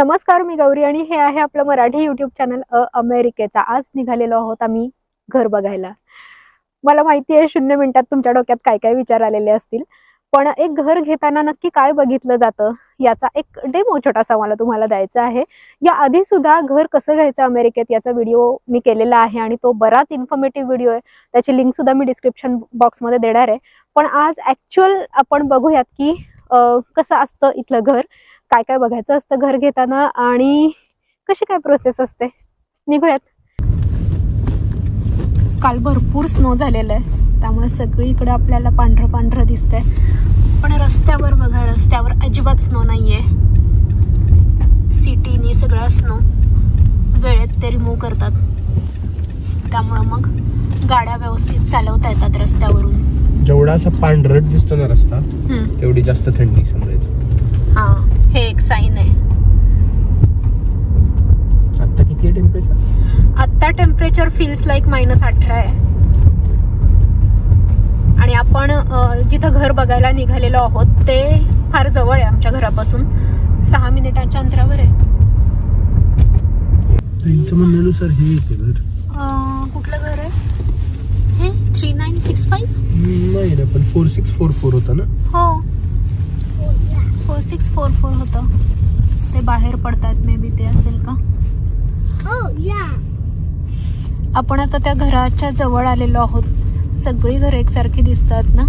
नमस्कार मी गौरी आणि हे आहे आपलं मराठी युट्यूब चॅनल अ अमेरिकेचा. आज निघालेलो आहोत आम्ही घर बघायला. मला माहिती आहे शून्य मिनिटात तुमच्या डोक्यात काय काय विचार आलेले असतील. पण एक घर घेताना नक्की काय बघितलं जातं याचा एक डेमो छोटासा मला तुम्हाला द्यायचा आहे. या आधी सुद्धा घर कसं घ्यायचं अमेरिकेत याचा व्हिडिओ मी केलेला आहे आणि तो बराच इन्फॉर्मेटिव्ह व्हिडिओ आहे. त्याची लिंक सुद्धा मी डिस्क्रिप्शन बॉक्समध्ये देणार आहे. पण आज ऍक्च्युअल आपण बघूयात की कसं असतं इथलं घर? काय काय बघायचं असतं घर घेताना? आणि कशी काय प्रोसेस असते? निघूयात. काल भरपूर स्नो झालेला आहे. त्यामुळे सगळीकडे आपल्याला पांढरं पांढरं दिसतंय. पण रस्त्यावर बघा रस्त्यावर अजिबात स्नो नाहीये. सिटीने सगळा स्नो वेळेत ते रिमूव्ह करतात. त्यामुळं मग गाड्या व्यवस्थित चालवता येतात रस्त्यावरून. जेवढा असा पांढरट दिसतो ना रस्ता. तेवढी जास्त थंडी समजायचं. हा हे एक साईन आहे. आता किती आहे टेम्परेचर आत्ता टेम्परेचर फील्स लाईक मायनस अठरा आहे. आणि आपण जिथं घर बघायला निघालेलो आहोत ते फार जवळ आहे आमच्या घरापासून. सहा मिनिटांच्या अंतरावर आहे. त्यांच्या म्हणण्यानुसार हे येते घर. कुठलं घर आहे? Three nine six five? नाही ना पण फोर सिक्स फोर फोर होता ना? हो. फोर सिक्स फोर फोर होतं. ते बाहेर पडतायत मे बी ते असेल का? आपण आता त्या घराच्या जवळ आलेलो आहोत. सगळी घरं एकसारखी दिसतात ना?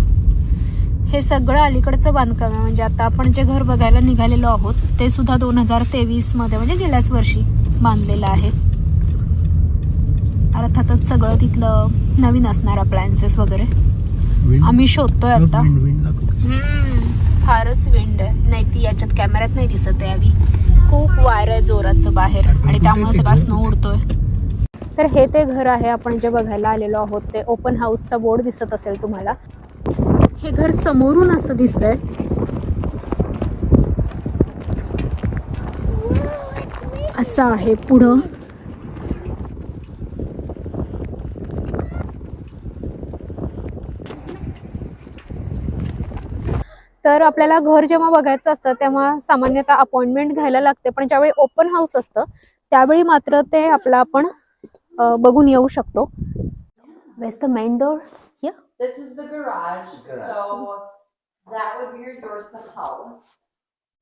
हे सगळं अलीकडचं बांधकाम आहे. म्हणजे आता आपण जे घर बघायला निघालेलो आहोत ते सुद्धा दोन हजार तेवीसमध्ये म्हणजे गेल्याच वर्षी बांधलेलं आहे. अर्थातच सगळं तिथलं नवीन असणार अप्लायन्सेस वगैरे. आम्ही शोधतोय आता. फारच विंड आहे. नाही ती याच्यात कॅमेऱ्यात नाही दिसत आहे आधी. खूप वायर आहे जोराचं बाहेर. आणि त्यामुळे सगळा स्नो उडतोय. तर हे ते घर आहे. आपण जे बघायला आलेलो आहोत ते ओपन हाऊसचा बोर्ड दिसत असेल तुम्हाला. हे घर समोरून असं दिसतंय. असं आहे पुढं. तर आपल्याला घर जेव्हा बघायचं असतं तेव्हा सामान्यतः अपॉइंटमेंट घ्यायला लागते पण ज्यावेळी ओपन हाऊस असतं त्यावेळी मात्र ते आपलं आपण बघून येऊ शकतो was the main door This is the garage, so that would be your doors to the house.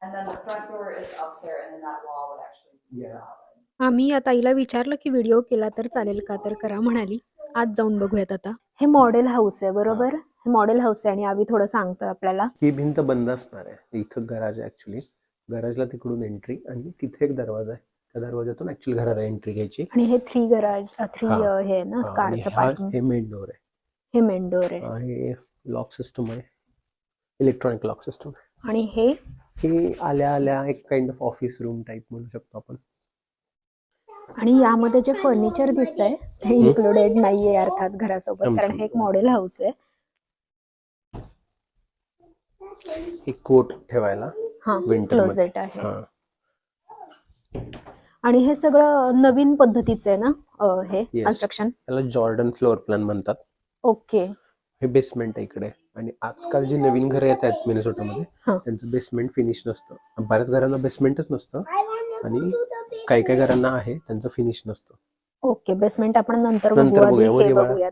And then the front door is up there and then that wall would actually be solid. आम्ही या ताईला विचारलं की video केला तर चालेल का? तर करा म्हणाली. आज जाऊन बघूयात आता. हे मॉडेल हाऊस आहे बरोबर? हे मॉडेल हाऊस आहे आणि आम्ही थोडं सांगतो आपल्याला. ही भिंत बंद असणार आहे. इथं गराज आहे ऍक्च्युली गराजला तिकडून एंट्री आणि तिथे एक दरवाजा आहे. त्या दरवाजातून ऍक्च्युली घराला एंट्री घ्यायची. आणि हे थ्री गराज थ्री हा. हे आहे ना हा, आणि कारचं हा- पार्किंग हे मेन डोर आहे. हे मेन डोर आहे. हा, हे लॉक सिस्टम आहे इलेक्ट्रॉनिक लॉक सिस्टम आणि हे? हे आल्या आल्या एक kind of office room type म्हणू शकतो आपण. आणि यामध्ये जे फर्निचर दिसतंय ते इन्क्लुडेड नाहीये अर्थात घरासोबत कारण हे एक मॉडेल हाऊस आहे. एक कोट ठेवायला हा क्लोजेट आहे. हा. आणि हे सगळं नवीन पद्धतीचं आहे ना? हे. कन्स्ट्रक्शन त्याला जॉर्डन फ्लोअर प्लॅन म्हणतात. ओके हे बेसमेंट आहे इकडे. आणि आजकाल जी नवीन घरं येत आहेत मिनेसोटामध्ये. त्यांचं बेसमेंट फिनिश नसतं. बऱ्याच घरांना बेसमेंटच नसतं. आणि काही काही घरांना आहे त्यांचं फिनिश नसतं. ओके बेसमेंट आपण नंतर नंतर. बघूयात.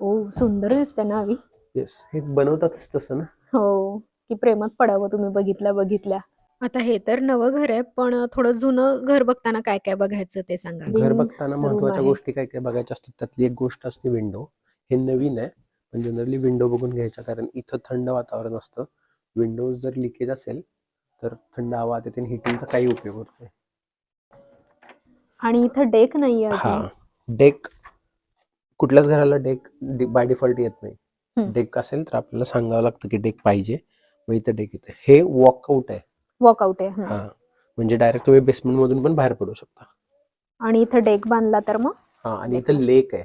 ओ सुंदर दिसते ना अवी येस हे बनवतातच तसं ना? हो की प्रेमात पडावं तुम्ही बघितल्या बघितल्या. आता हे तर नवं घर आहे पण थोडं जुनं घर बघताना काय काय बघायचं ते सांगा. घर बघताना महत्त्वाच्या. गोष्टी काय काय बघायच्या असतात? त्यातली एक गोष्ट असते विंडो हे नवीन आहे पण जनरली विंडो बघून घ्यायच्या कारण इथं थंड वातावरण असतं. विंडोज जर लिकेज असेल तर थंड हवा येते हिटिंगचा काही उपयोग होत नाही. आणि इथं डेक नाहीये हा डेक कुठल्याच घराला डेक बाय डिफॉल्ट येत नाही. डेक असेल तर आपल्याला सांगावं लागतं की डेक पाहिजे. मग इथं डेक येते हे वॉकआउट आहे. वॉकआउट आहे हं. म्हणजे डायरेक्ट तुम्ही बेसमेंट मधून पण बाहेर पडू शकता. आणि इथं डेक बांधला तर मग? हा आणि इथं लेक आहे.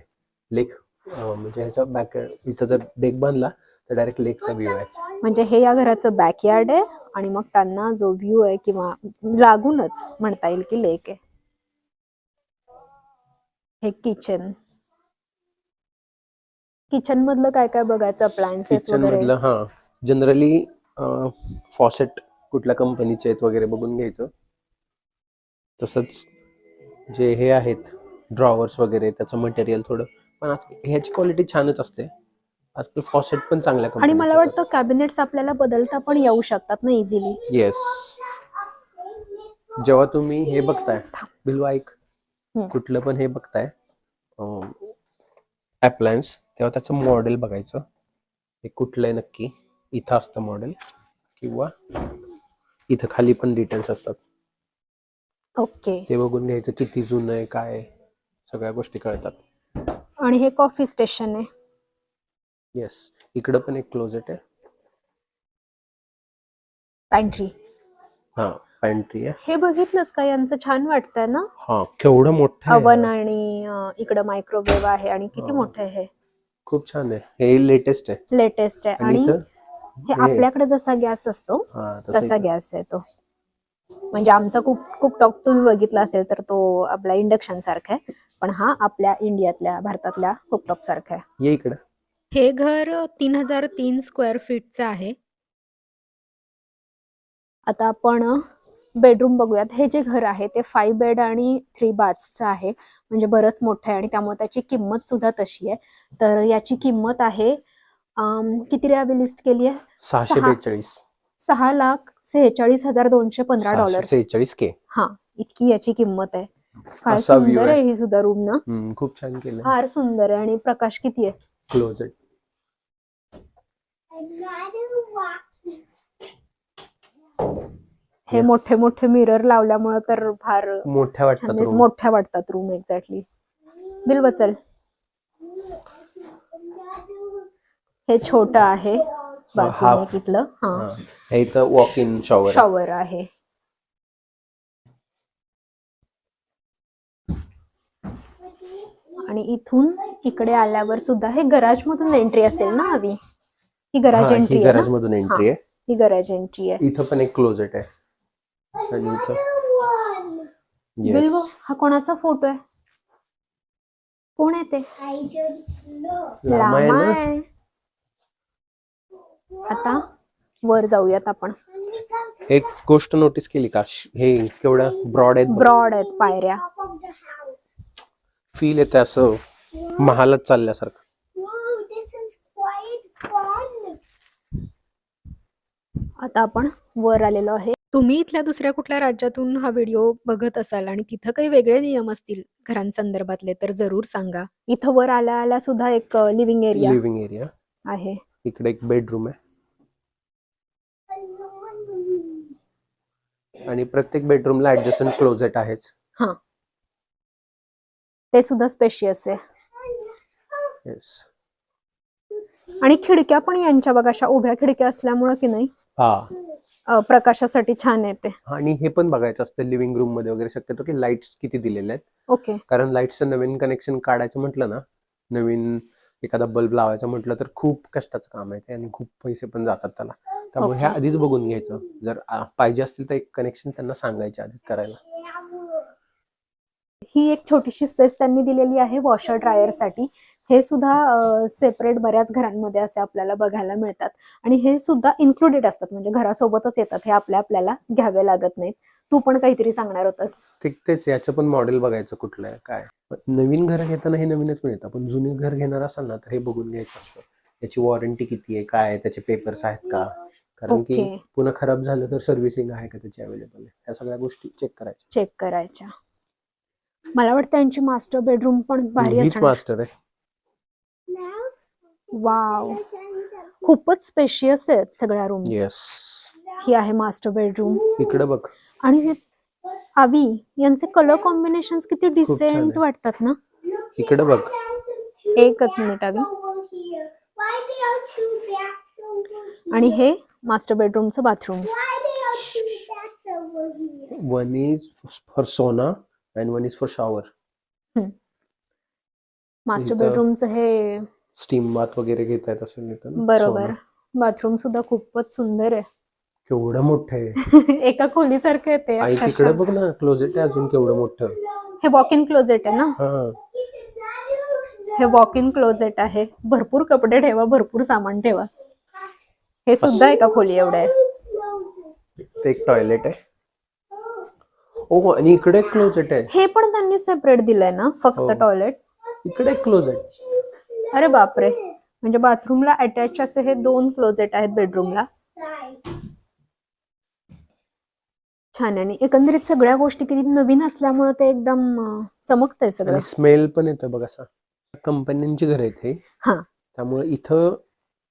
लेक म्हणजे ह्याच्या बॅक इथं जर डेक बांधला तर डायरेक्ट लेकचा व्ह्यू आहे. म्हणजे हे या घराचं बॅकयार्ड आहे आणि मग त्यांना जो व्ह्यू आहे किंवा लागूनच म्हणता येईल की लेक आहे. हे किचन किचन मधलं काय काय बघायचं? अप्लायन्सेस किचन वगैरे? मधलं हा. जनरली फॉसेट कुठल्या कंपनीचे आहेत वगैरे बघून घ्यायचं. तसंच जे हे आहेत ड्रॉवर्स वगैरे त्याचं मटेरियल थोडं. पण आज ह्याची क्वालिटी छानच असते. आजकाल फॉसेट पण चांगल्या आणि मला वाटतं कॅबिनेट्स आपल्याला बदलता पण येऊ शकतात ना इझिली येस जेव्हा तुम्ही हे बघताय बिलवा ऐक हम्म. कुठलं पण हे बघताय अप्लायन्स तेव्हा त्याचं मॉडेल बघायचं. हे कुठलं आहे नक्की? इथं असतं मॉडेल किंवा इथं खाली पण डिटेल्स असतात. ओके ते बघून घ्यायचं किती जुनं आहे काय आहे. सगळ्या गोष्टी कळतात. आणि हे कॉफी स्टेशन आहे. येस इकडं पण एक क्लोजेट आहे. पॅन्ट्री हा पॅन्ट्री आहे. हे बघितलंस का? यांचं छान वाटतंय ना? हा केवढं मोठं आहे. अवन आणि अं, इकडं मायक्रोवेव्ह आहे आणि किती हा. मोठं आहे हे? खूप छान आहे. हे लेटेस्ट आहे. लेटेस्ट आहे. आणि आणि इथं हे हे- आपल्याकडे जसा गॅस असतो हा तसं तसा इथं. गॅस आहे तो म्हणजे आमचा कुक कुकटॉक तुम्ही बघितला असेल तर तो आपला इंडक्शन सारखा आहे. पण हा आपल्या इंडियातल्या भारतातल्या कुकटॉप सारखा आहे. ये इकडं. हे घर तीन हजार तीन स्क्वेअर फीटचं आहे. आता आपण बेडरूम बघूयात. हे जे घर आहे ते फाईव्ह बेड आणि थ्री बाथचं आहे. म्हणजे बरंच मोठं आहे आणि त्यामुळे त्याची किंमत सुद्धा तशी आहे. तर याची किंमत आहे किती रे आम्ही लिस्ट केली आहे? सहाशे सहा- बेचाळीस. सहा लाख सेहेचाळीस हजार दोनशे पंधरा सहाशे डॉलर सेहेचाळीस के हा इतकी याची किंमत आहे. काय असा view सुंदर आहे. आहे ही सुद्धा रूम ना. हम्म, खूप छान केलं फार सुंदर आहे आणि प्रकाश किती आहे? क्लोजेट हे मोठे मोठे मिरर लावल्यामुळं तर फार मोठ्या वाटतात room. मोठ्या वाटतात रूम एक्झॅक्टली बिल बचल. हे छोट आहे. बाथरूम आहे half. तिथलं हा. हा. हे इथं वॉक इन शॉवर शॉवर आहे. आणि इथून इकडे आल्यावर सुद्धा हे गराज मधून एंट्री असेल ना हवी ही गराज ही एंट्री आहे गरज ना मधून एंट्री आहे. ही गराज एंट्री आहे. इथं पण एक क्लोजेट आहे. आणि इथं. येस हा कोणाचा फोटो आहे? कोण आहे ते? आहे लामा ना आहे. आता वर जाऊयात आपण. एक गोष्ट नोटीस केली का? श- हे केवढं ब्रॉड आहेत ब्रॉड आहेत पायऱ्या. फील येते असं महालात चालल्यासारखं. आता आपण वर आलेलो आहे. तुम्ही इथल्या दुसऱ्या कुठल्या राज्यातून हा व्हिडिओ बघत असाल आणि तिथं काही वेगळे नियम असतील घरांसंदर्भातले तर जरूर सांगा. इथं वर आल्या आल्या सुद्धा एक लिव्हिंग एरिया लिव्हिंग एरिया आहे. इकडे एक बेडरूम आहे. आणि प्रत्येक बेडरूमला ऍडजस्टंट क्लोजेट आहेच. ते सुद्धा स्पेशियस आहे. येस आणि खिडक्या पण यांच्या बघा अशा उभ्या खिडक्या असल्यामुळं की नाही हा. प्रकाशासाठी छान येते आणि हे पण बघायचं असतं लिव्हिंग रूममध्ये वगैरे शक्यतो की लाईट्स किती दिलेले आहेत. ओके कारण लाईटचं नवीन कनेक्शन काढायचं म्हटलं ना नवीन एखादा बल्ब लावायचं म्हटलं तर खूप कष्टाचं काम आहे ते आणि खूप पैसे पण जातात त्याला. त्यामुळे हे. आधीच बघून घ्यायचं. जर पाहिजे असतील तर एक कनेक्शन त्यांना सांगायचे आधीच करायला. ही एक छोटीशी स्पेस त्यांनी दिलेली आहे वॉशर ड्रायरसाठी. हे सुद्धा सेपरेट बऱ्याच घरांमध्ये असे आपल्याला बघायला मिळतात. आणि हे सुद्धा इन्क्लुडेड असतात. म्हणजे घरासोबतच येतात. हे आपल्या आपल्याला घ्यावे लागत नाहीत. तू पण काहीतरी सांगणार होतास. ते तेच याचं पण मॉडेल बघायचं कुठलं आहे काय नवीन घर घेताना हे नवीनच मिळतं. पण जुने घर घेणार असाल ना तर हे बघून घ्यायचं असतं. याची वॉरंटी किती आहे काय त्याचे पेपर्स आहेत का? कारण की पुन्हा खराब झालं तर सर्व्हिसिंग आहे का त्याची अवेलेबल आहे? ह्या सगळ्या गोष्टी चेक करायच्या. चेक करायच्या. मला वाटतं यांची मास्टर बेडरूम पण भारी हीच असणार. मास्टर आहे. वाव खूपच स्पेशियस आहेत सगळ्या रूम येस ही आहे मास्टर बेडरूम इकडे बघ. आणि हे आवी यांचे कलर कॉम्बिनेशन किती छान डिसेंट. वाटतात ना? इकडे बघ. एकच मिनिट आवी. आणि हे master बेडरूमचं bathroom one is for sauna and one is for shower master बेडरूमचं हे स्टीम बाथ वगैरे घेता इथं ना, बरोबर. बाथरूम सुद्धा खूपच सुंदर केवढं मोठं आहे. आहे एका खोलीसारखं येते आणि तिकडे. बघ ना क्लोजेट आहे अजून केवढं मोठं. हे वॉक इन क्लोजेट आहे ना? हा. हे वॉक इन क्लोजेट आहे. भरपूर कपडे ठेवा भरपूर सामान ठेवा. हे सुद्धा एका खोली एवढं आहे. ते एक टॉयलेट आहे. ओ आणि इकडे क्लोजेट आहे. हे पण त्यांनी सेपरेट दिलंय ना? फक्त हो. टॉयलेट इकडे क्लोजेट अरे बापरे. म्हणजे बाथरूमला अटॅच असे हे दोन क्लोजेट आहेत बेडरूमला छान आहे. आणि एकंदरीत सगळ्या गोष्टी किती नवीन असल्यामुळे ते एकदम अं, चमकतंय सगळं. आणि स्मेल पण येतोय बघ असा. कंपन्यांची घर आहेत हे. हा. त्यामुळे इथं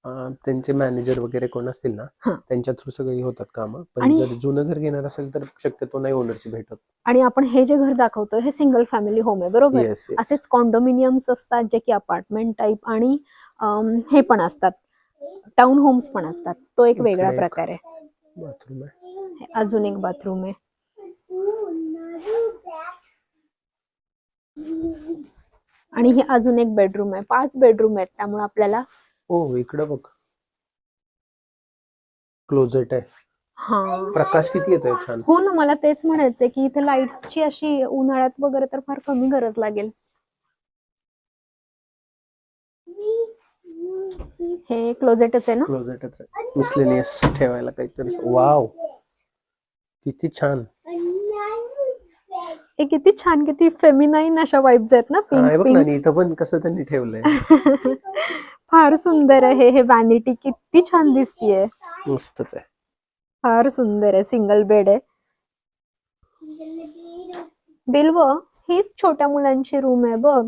त्यांचे मॅनेजर वगैरे कोण असतील ना हा. त्यांच्या थ्रू सगळी होतात कामं. पण आणि- जर जुनं घर घेणार असेल तर शक्यतो नाही ओनरची भेटत. आणि आपण हे जे घर दाखवतोय हे सिंगल फॅमिली होम आहे बरोबर? येस असेच कॉन्डोमिनियम्स असतात जे की अपार्टमेंट टाईप आणि अम, हे पण असतात. टाउन होम्स पण असतात. तो एक वेगळा एक- प्रकार आहे. बाथरूम आहे. हे अजून एक बाथरूम आहे. आणि हे अजून एक बेडरूम आहे. पाच बेडरूम आहेत. त्यामुळे आपल्याला ओ इकडं बघ. क्लोजेट आहे. हा. प्रकाश किती येतोय छान. हो ना मला तेच म्हणायचंय की इथे लाईट्सची अशी उन्हाळ्यात वगैरे तर फार कमी गरज लागेल. हे क्लोजेटच आहे ना? क्लोजेटच आहे. मिसलेनियस ठेवायला काहीतरी. वाव किती छान. हे किती छान किती फेमिनाईन अशा वाईब्स आहेत ना हा, हे पिंक बघ ना पिंक आणि इथं पण कसं त्यांनी ठेवलंय. फार सुंदर आहे हे वॅनिटी किती छान दिसतीये. मस्तच आहे. फार सुंदर आहे. सिंगल बेड आहे. बिल्व हीच छोट्या मुलांची रूम आहे बघ.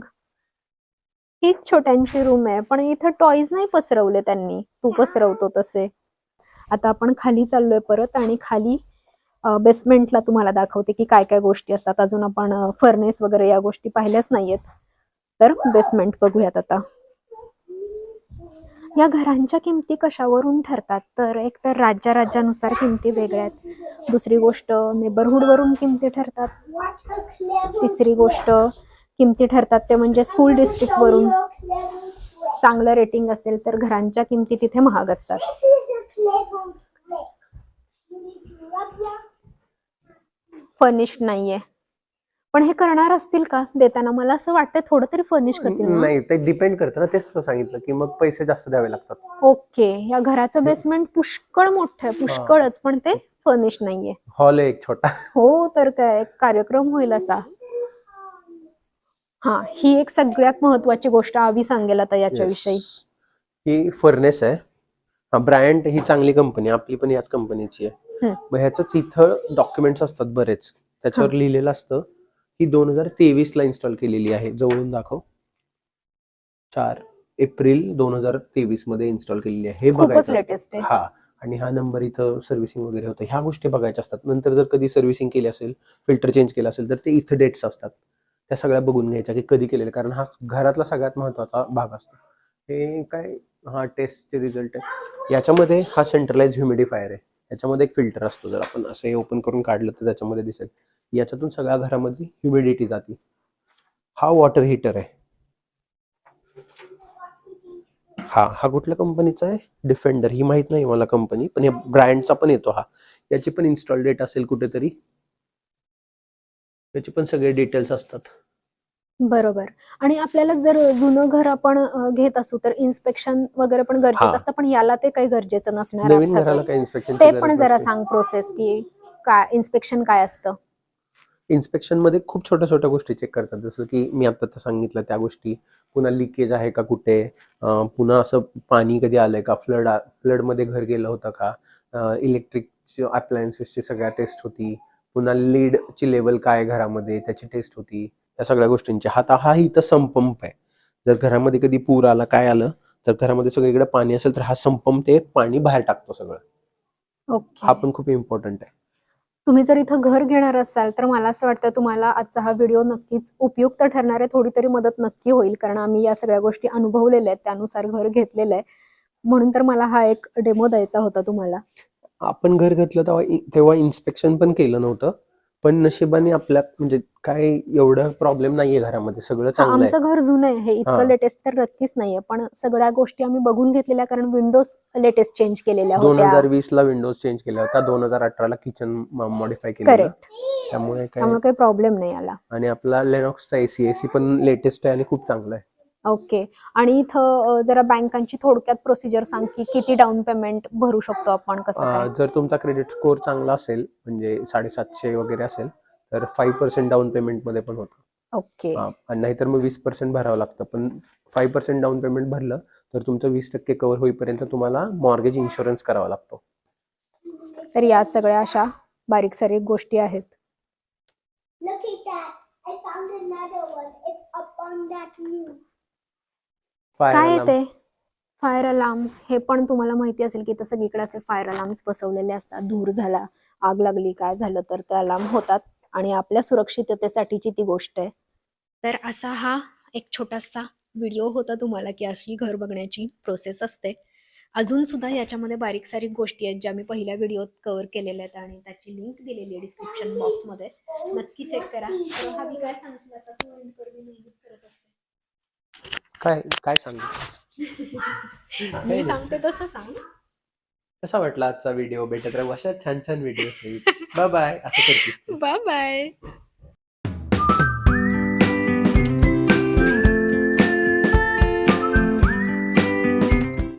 हीच छोट्यांची रूम आहे. पण इथं टॉईज नाही पसरवले त्यांनी. तू पसरवतो तसे. आता आपण खाली चाललोय परत आणि खाली बेसमेंटला तुम्हाला दाखवते की काय काय गोष्टी असतात. अजून आपण फर्नेस वगैरे या गोष्टी पाहिल्याच नाहीयेत. तर बेसमेंट बघूयात आता. या घरांच्या किमती कशावरून ठरतात? तर एक तर राज्या राज्यानुसार किमती वेगळ्या आहेत. दुसरी गोष्ट नेबरहूडवरून किमती ठरतात. तिसरी गोष्ट किमती ठरतात ते म्हणजे स्कूल डिस्ट्रिक्टवरून चांगलं रेटिंग असेल तर घरांच्या किमती तिथे महाग असतात. फर्निश्ड नाहीये. पण हे करणार असतील का देताना? मला असं वाटतं थोडं तरी फर्निश करतील ना? नाही ते डिपेंड करतं ना. तेच तुला सांगितलं की मग पैसे जास्त द्यावे लागतात. ओके या घराचं बेसमेंट पुष्कळ मोठं आहे पुष्कळच पण ते फर्निश नाहीये. हॉल आहे एक छोटा. हो तर काय? एक कार्यक्रम होईल असा. हा ही एक सगळ्यात महत्वाची गोष्ट आवी सांगेल आता याच्याविषयी. Yes. ही फर्नेस आहे. हा ब्रँड ही चांगली कंपनी आपली पण याच कंपनीची आहे. हम्म. मग ह्याच इथं डॉक्युमेंट्स असतात बरेच. त्याच्यावर लिहिलेलं असतं. की दोन हजार तेवीस ला इन्स्टॉल केलेली आहे. जवळून दाखव. चार एप्रिल दोन हजार तेवीसमध्ये इन्स्टॉल केलेली आहे. हे बघायचं हा. आणि हा नंबर इथं सर्व्हिसिंग वगैरे होतं. ह्या गोष्टी बघायच्या असतात. नंतर जर कधी सर्व्हिसिंग केली असेल फिल्टर चेंज केलं असेल तर ते इथं डेट्स असतात. त्या सगळ्या बघून घ्यायच्या की कधी केलेलं. कारण हा घरातला सगळ्यात महत्त्वाचा भाग असतो. हे काय? हा टेस्टचे रिझल्ट आहे. याच्यामध्ये हा सेंट्रलाइज ह्युमिडिफायर आहे. याच्यामध्ये एक फिल्टर असतो. जर आपण असं हे ओपन करून काढलं तर त्याच्यामध्ये दिसेल. याच्यातून सगळ्या घरामध्ये ह्युमिडिटी जाते. हा वॉटर हीटर आहे. हा हा कुठल्या कंपनीचा आहे? डिफेंडर ही माहीत नाही मला कंपनी पण या ब्रँडचा पण येतो हा. याची पण इन्स्टॉल डेट असेल कुठेतरी. याचे पण सगळे डिटेल्स असतात. बरोबर. आणि आपल्याला जर जुनं घर आपण अ, घेत असू तर इन्स्पेक्शन वगैरे पण गरजेचं हा. असतं पण याला ते काही गरजेचं नसणार नवीन घराला अर्थातच. काय इन्स्पेक्शन ते पण जरा सांग प्रोसेस की काय इन्स्पेक्शन काय असतं? इन्स्पेक्शनमध्ये खूप छोट्या छोट्या गोष्टी चेक करतात. जसं की मी आता सांगितलं त्या गोष्टी. पुन्हा लिकेज आहे का कुठे? अं, पुन्हा असं पाणी कधी आलंय का? फ्लड फ्लडमध्ये घर गेलं होतं का? इलेक्ट्रिक अप्लायन्सेसची सगळ्या टेस्ट होती. पुन्हा लीड ची लेवल काय आहे घरामध्ये? त्याची टेस्ट होती. त्या सगळ्या गोष्टींची. आता हा इथं संपंप आहे. जर घरामध्ये कधी पूर आला काय आलं तर घरामध्ये सगळीकडे पाणी असेल तर हा संपंप ते पाणी बाहेर टाकतो सगळं. हा पण खूप इम्पॉर्टंट आहे. तुम्ही जर इथं घर घेणार असाल तर मला असं वाटतं तुम्हाला आजचा हा व्हिडिओ नक्कीच उपयुक्त ठरणार आहे. थोडी तरी मदत नक्की होईल कारण आम्ही या सगळ्या गोष्टी अनुभवलेल्या आहेत त्यानुसार घर घेतलेलं आहे. म्हणून तर मला हा एक डेमो द्यायचा होता तुम्हाला. आपण घर घेतलं तेव्हा तेव्हा इन्स्पेक्शन पण केलं नव्हतं. पण नशिबाने आपल्या म्हणजे काय एवढं प्रॉब्लेम नाहीये घरामध्ये. सगळं चांगलं आहे. आमचं घर जुनं आहे. हे हा. इतकं लेटेस्ट तर नक्कीच नाहीये. पण सगळ्या गोष्टी आम्ही बघून घेतलेल्या कारण विंडोज लेटेस्ट चेंज केलेल्या दोन होत्या हजार वीस ला विंडोज चेंज केला होता दोन हजार अठराला किचन मॉडीफाय केलं करेक्ट त्यामुळे काय त्यामुळे काही प्रॉब्लेम नाही आला आणि आपला लेनॉक्सचा एसी एसी पण लेटेस्ट आहे आणि खूप चांगला आहे. ओके. आणि इथं जरा बँकांची थोडक्यात प्रोसिजर सांग की किती डाऊन पेमेंट भरू शकतो आपण कसं काय? जर तुमचा क्रेडिट स्कोअर चांगला असेल म्हणजे साडेसातशे वगैरे असेल तर फाईव्ह पर्सेंट डाऊन पेमेंटमध्ये पण होतं. ओके. हा, आणि नाहीतर मग वीस पर्सेंट भरावं लागतं. पण फाईव्ह पर्सेंट डाऊन पेमेंट भरलं तर तुमचं वीस टक्के कव्हर होईपर्यंत तुम्हाला मॉर्गेज इन्शुरन्स करावा लागतो. तर या सगळ्या अशा बारीक सारीक गोष्टी आहेत. Look at that. I found another one. It's up on that काय ते? फायर अलार्म हे पण तुम्हाला माहिती असेल की इथं सगळीकडे असे फायर अलार्म्स बसवलेले असतात. धूर झाला आग लागली काय झालं तर ते अलार्म होतात. आणि आपल्या सुरक्षिततेसाठीची ती गोष्ट आहे. तर असा हा एक छोटासा व्हिडिओ होता तुम्हाला की अशी घर बघण्याची प्रोसेस असते. अजून सुद्धा याच्यामध्ये बारीक सारीक गोष्टी आहेत ज्या मी पहिल्या व्हिडिओत कव्हर केलेल्या आहेत आणि त्याची लिंक दिलेली आहे डिस्क्रिप्शन बॉक्समध्ये नक्की चेक करा. तर हा मी काय सांगशील आता? तू नेहमीच करत असते. काय काय सांगू? मी सांगते तसं सांग. कसा वाटला आजचा व्हिडिओ भेटत राहू अशा छान छान व्हिडिओ बाय बाय असं करतेस तू. Bye bye